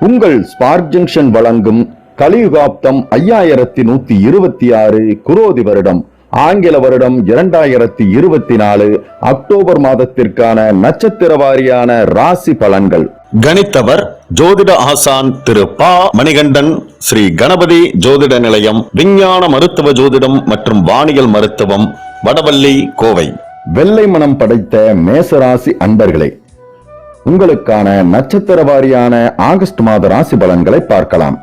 உங்கள் spark junction வழங்கும் கலியுகாப்தம் ஐயாயிரத்தி நூத்தி இருபத்தி ஆறு குரோதி வருடம் ஆங்கில வருடம் இரண்டாயிரத்தி இருபத்தி நாலு அக்டோபர் மாதத்திற்கான நட்சத்திர வாரியான ராசி பலன்கள். கணித்தவர் ஜோதிட ஆசான் திரு பா. மணிகண்டன் ஸ்ரீ கணபதி ஜோதிட நிலையம் விஞ்ஞான மருத்துவ ஜோதிடம் மற்றும் வானியல் மருத்துவம் வடவள்ளி கோவை. வெள்ளை மனம் படைத்த மேசராசி அன்பர்களே உங்களுக்கான நட்சத்திர வாரியான ஆகஸ்ட் மாத ராசி பலன்களை பார்க்கலாம்.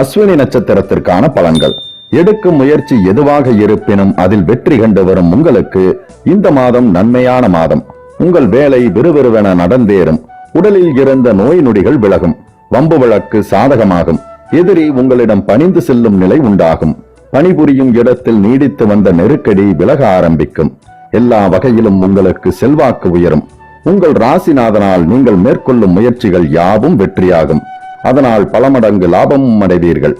அஸ்வினி நட்சத்திரத்திற்கான பலன்கள். எடுக்கும் முயற்சி எதுவாக இருப்பினும் அதில் வெற்றி கண்டு வரும் உங்களுக்கு இந்த மாதம் நன்மையான மாதம். உங்கள் வேலை விறுவிறுவென நடந்தேறும். உடலில் இருந்த நோய் நொடிகள் விலகும். வம்பு வழக்கு சாதகமாகும். எதிரி உங்களிடம் பணிந்து செல்லும் நிலை உண்டாகும். பணிபுரியும் இடத்தில் நீடித்து வந்த நெருக்கடி விலக ஆரம்பிக்கும். எல்லா வகையிலும் உங்களுக்கு செல்வாக்கு உயரும். உங்கள் ராசிநாதனால் நீங்கள் மேற்கொள்ளும் முயற்சிகள் யாவும் வெற்றியாகும். அதனால் பல மடங்கு லாபமும் அடைவீர்கள்.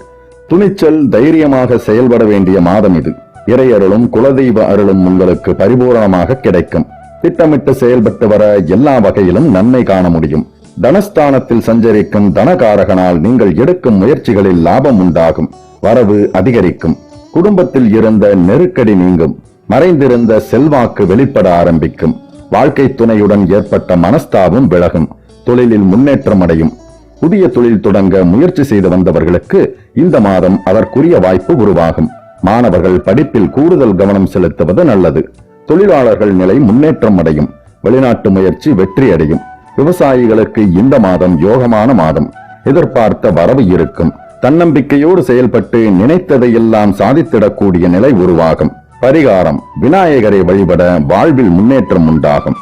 துணிச்சல் தைரியமாக செயல்பட வேண்டிய மாதம் இது. இறையருளும் குலதெய்வ அருளும் உங்களுக்கு பரிபூரணமாக கிடைக்கும். திட்டமிட்டு செயல்பட்டு வர எல்லா வகையிலும் நன்மை காண முடியும். தனஸ்தானத்தில் சஞ்சரிக்கும் தனகாரகனால் நீங்கள் எடுக்கும் முயற்சிகளில் லாபம் உண்டாகும். வரவு அதிகரிக்கும். குடும்பத்தில் இருந்த நெருக்கடி நீங்கும். மறைந்திருந்த செல்வாக்கு வெளிப்பட ஆரம்பிக்கும். வாழ்க்கை துணையுடன் ஏற்பட்ட மனஸ்தாபம் விலகும். தொழிலில் முன்னேற்றம் அடையும். புதிய தொழில் தொடங்க முயற்சி செய்து வந்தவர்களுக்கு இந்த மாதம் அதற்குரிய வாய்ப்பு உருவாகும். மாணவர்கள் படிப்பில் கூடுதல் கவனம் செலுத்துவது நல்லது. தொழிலாளர்கள் நிலை முன்னேற்றம் அடையும். வெளிநாட்டு முயற்சி வெற்றி அடையும். விவசாயிகளுக்கு இந்த மாதம் யோகமான மாதம். எதிர்பார்த்த வரவு இருக்கும். தன்னம்பிக்கையோடு செயல்பட்டு நினைத்ததையெல்லாம் சாதித்திடக்கூடிய நிலை உருவாகும். பரிகாரம் விநாயகரை வழிபட வாழ்வில் முன்னேற்றம் உண்டாகும்.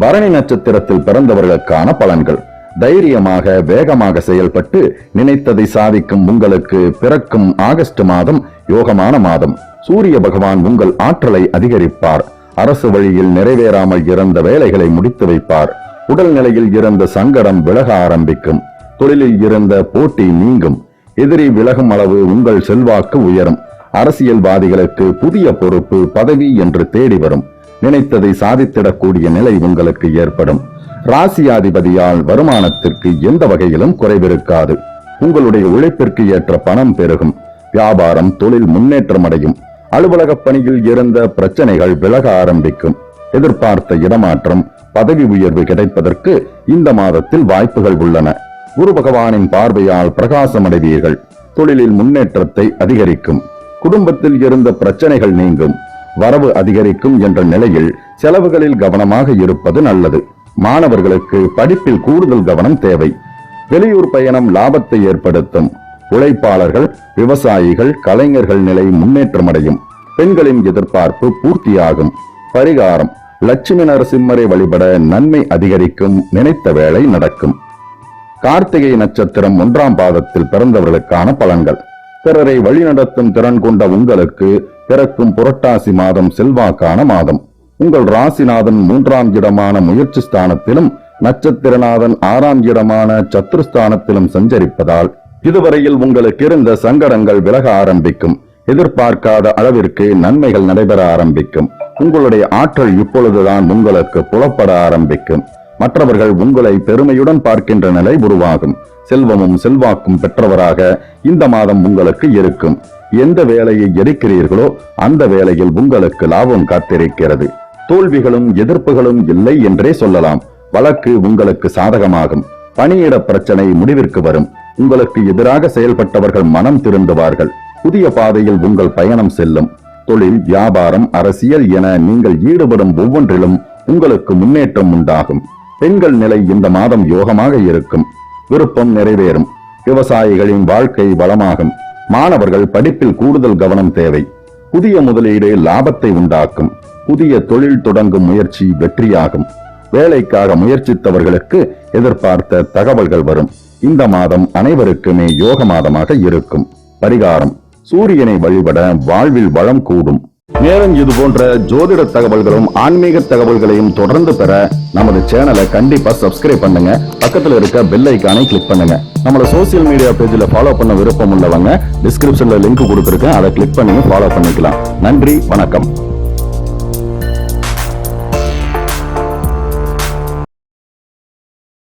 பரணி நட்சத்திரத்தில் பிறந்தவர்களுக்கான பலன்கள். தைரியமாக வேகமாக செயல்பட்டு நினைத்ததை சாதிக்கும் உங்களுக்கு பிறக்கும் ஆகஸ்ட் மாதம் யோகமான மாதம். சூரிய பகவான் உங்கள் ஆற்றலை அதிகரிப்பார். அரசு வழியில் நிறைவேறாமல் இருந்த வேலைகளை முடித்து வைப்பார். உடல்நிலையில் இருந்த சங்கடம் விலக ஆரம்பிக்கும். தொழிலில் இருந்த போட்டி நீங்கும். எதிரி விலகும் அளவு உங்கள் செல்வாக்கு உயரும். அரசியல்வாதிகளுக்கு புதிய பொறுப்பு பதவி என்று தேடி வரும். நினைத்ததை சாதித்திடக்கூடிய நிலை உங்களுக்கு ஏற்படும். ராசியாதிபதியால் வருமானத்திற்கு எந்த வகையிலும் குறைவிருக்காது. உங்களுடைய உழைப்பிற்கு ஏற்ற பணம் பெருகும். வியாபாரம் தொழில் முன்னேற்றம் அடையும். அலுவலக பணியில் இருந்த பிரச்சனைகள் விலக ஆரம்பிக்கும். எதிர்பார்த்த இடமாற்றம் பதவி உயர்வு கிடைப்பதற்கு இந்த மாதத்தில் வாய்ப்புகள் உள்ளன. குரு பகவானின் பார்வையால் பிரகாசமடைவீர்கள். தொழிலில் முன்னேற்றத்தை அதிகரிக்கும். குடும்பத்தில் இருந்த பிரச்சனைகள் நீங்கும். வரவு அதிகரிக்கும் என்ற நிலையில் செலவுகளில் கவனமாக இருப்பது நல்லது. மாணவர்களுக்கு படிப்பில் கூடுதல் கவனம் தேவை. வெளியூர் பயணம் லாபத்தை ஏற்படுத்தும். உழைப்பாளர்கள் விவசாயிகள் கலைஞர்கள் நிலை முன்னேற்றமடையும். பெண்களின் எதிர்பார்ப்பு பூர்த்தியாகும். பரிகாரம் லட்சுமி நரசிம்மரை வழிபட நன்மை அதிகரிக்கும் நினைத்த வேலை நடக்கும். கார்த்திகை நட்சத்திரம் ஒன்றாம் பாதத்தில் பிறந்தவர்களுக்கான பலன்கள். பிறரை வழிநடத்தும் திறன் கொண்ட உங்களுக்கு பிறக்கும் புரட்டாசி மாதம் செல்வாக்கான மாதம். உங்கள் ராசிநாதன் மூன்றாம் இடமான முயற்சி ஸ்தானத்திலும் நட்சத்திரநாதன் ஆறாம் இடமான சத்துருஸ்தானத்திலும் சஞ்சரிப்பதால் இதுவரையில் உங்களுக்கு இருந்த சங்கடங்கள் விலக ஆரம்பிக்கும். எதிர்பார்க்காத அளவிற்கு நன்மைகள் நடைபெற ஆரம்பிக்கும். உங்களுடைய ஆற்றல் இப்பொழுதுதான் உங்களுக்கு புலப்பட ஆரம்பிக்கும். மற்றவர்கள் உங்களை பெருமையுடன் பார்க்கின்ற நிலை உருவாகும். செல்வமும் செல்வாக்கும் பெற்றவராக இந்த மாதம் உங்களுக்கு இருக்கும். எந்த வேலையை எடுக்கிறீர்களோ அந்த வேலையில் உங்களுக்கு லாபம் காத்திருக்கிறது. தோல்விகளும் எதிர்ப்புகளும் இல்லை என்றே சொல்லலாம். வழக்கு உங்களுக்கு சாதகமாகும். பணியிட பிரச்சனை முடிவிற்கு வரும். உங்களுக்கு எதிராக செயல்பட்டவர்கள் மனம் திருந்துவார்கள். புதிய பாதையில் உங்கள் பயணம் செல்லும். தொழில் வியாபாரம் அரசியல் என நீங்கள் ஈடுபடும் ஒவ்வொன்றிலும் உங்களுக்கு முன்னேற்றம் உண்டாகும். பெண்கள் நிலை இந்த மாதம் யோகமாக இருக்கும். விருப்பம் நிறைவேறும். விவசாயிகளின் வாழ்க்கை வளமாகும். மாணவர்கள் படிப்பில் கூடுதல் கவனம் தேவை. புதிய முதலீடு லாபத்தை உண்டாக்கும். புதிய தொழில் தொடங்கும் முயற்சி வெற்றியாகும். வேலைக்காக முயற்சித்தவர்களுக்கு எதிர்பார்த்த தகவல்கள் வரும். இந்த மாதம் அனைவருக்குமே யோக மாதமாக இருக்கும். பரிகாரம். சூரியனை வழிபட வாழ்வில் வளம் கூடும். மேலும் இது போன்ற ஜோதிட தகவல்களும் ஆன்மீக தகவல்களையும் தொடர்ந்து பெற நமது சேனலை கண்டிப்பா சப்ஸ்கிரைப் பண்ணுங்க. பக்கத்துல இருக்க பெல் ஐக்கானை கிளிக் பண்ணுங்க. நம்மள சோசியல் மீடியா பேஜ்ல ஃபாலோ பண்ண விருப்பம் உள்ளவங்க டிஸ்கிரிப்ஷன்ல லிங்க் கொடுத்துருக்கேன். அதை கிளிக் பண்ணி ஃபாலோ பண்ணிக்கலாம். நன்றி வணக்கம்.